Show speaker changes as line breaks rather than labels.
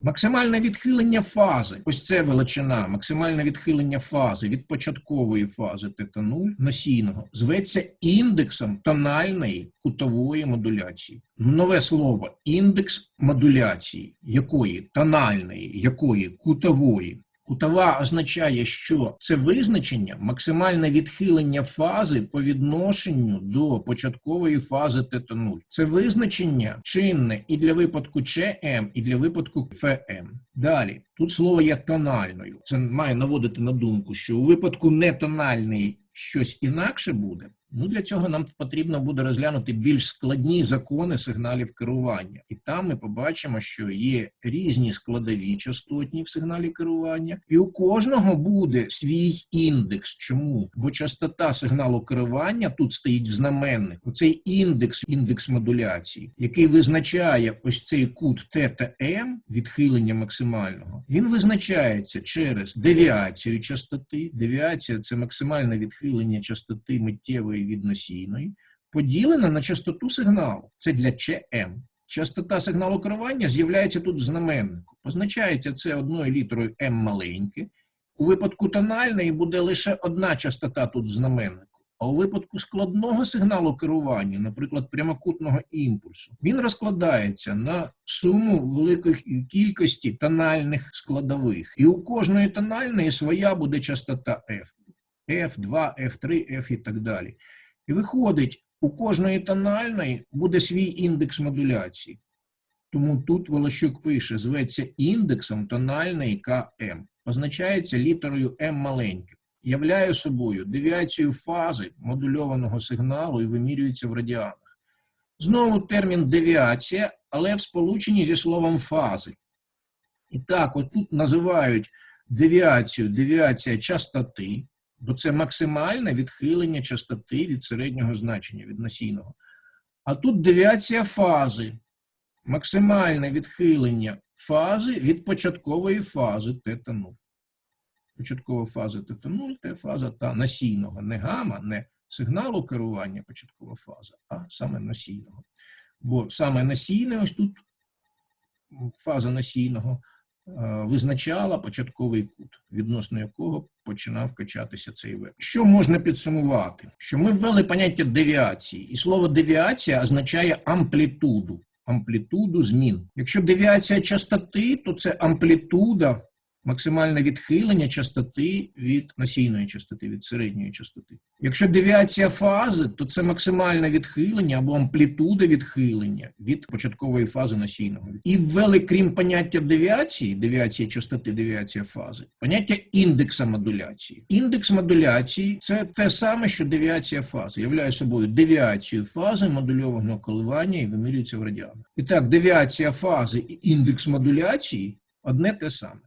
Максимальне відхилення фази, ось це величина, максимальне відхилення фази від початкової фази тета 0 носійного зветься індексом тональної кутової модуляції. Нове слово індекс модуляції, якої тональної, якої кутової. Кутова означає, що це визначення максимальне відхилення фази по відношенню до початкової фази тета 0. Це визначення чинне і для випадку ЧМ, і для випадку ФМ. Далі тут слово є тональною. Це має наводити на думку, що у випадку нетональної щось інакше буде. Ну, для цього нам потрібно буде розглянути більш складні закони сигналів керування. І там ми побачимо, що є різні складові частотні в сигналі керування, і у кожного буде свій індекс. Чому? Бо частота сигналу керування тут стоїть в знаменнику. Цей індекс, індекс модуляції, який визначає ось цей кут тета М, відхилення максимального, він визначається через девіацію частоти. Девіація це максимальне відхилення частоти миттєвої від носійної, поділена на частоту сигналу. Це для ЧМ. Частота сигналу керування з'являється тут в знаменнику. Позначається це одною літерою М маленьке. У випадку тональної буде лише одна частота тут в знаменнику. А у випадку складного сигналу керування, наприклад, прямокутного імпульсу, він розкладається на суму великої кількості тональних складових. І у кожної тональної своя буде частота F. F2, F3, F і так далі. І виходить, у кожної тональної буде свій індекс модуляції. Тому тут Волощук пише, зветься індексом тональної КМ. Позначається літерою М маленьке. Являє собою девіацію фази модульованого сигналу і вимірюється в радіанах. Знову термін девіація, але в сполученні зі словом фази. І так, отут називають девіацію девіація частоти, бо це максимальне відхилення частоти від середнього значення, від носійного. А тут девіація фази, максимальне відхилення фази від початкової фази тета 0. Початкова фаза тета 0, це фаза та носійного, не гама, не сигналу керування початкова фаза, а саме носійного. Бо саме носійне, ось тут фаза носійного визначала початковий кут, відносно якого починав качатися цей вектор. Що можна підсумувати? Що ми ввели поняття девіації, і слово девіація означає амплітуду, амплітуду змін. Якщо девіація частоти, то це амплітуда, максимальне відхилення частоти від носійної частоти, від середньої частоти. Якщо девіація фази, то це максимальне відхилення або амплітуда відхилення від початкової фази носійного. І ввели, крім поняття девіації, девіація частоти, девіація фази, поняття індекса модуляції. Індекс модуляції це те саме, що девіація фази, являє собою девіацію фази модульованого коливання і вимірюється в радіанах. І так, девіація фази і індекс модуляції одне те саме.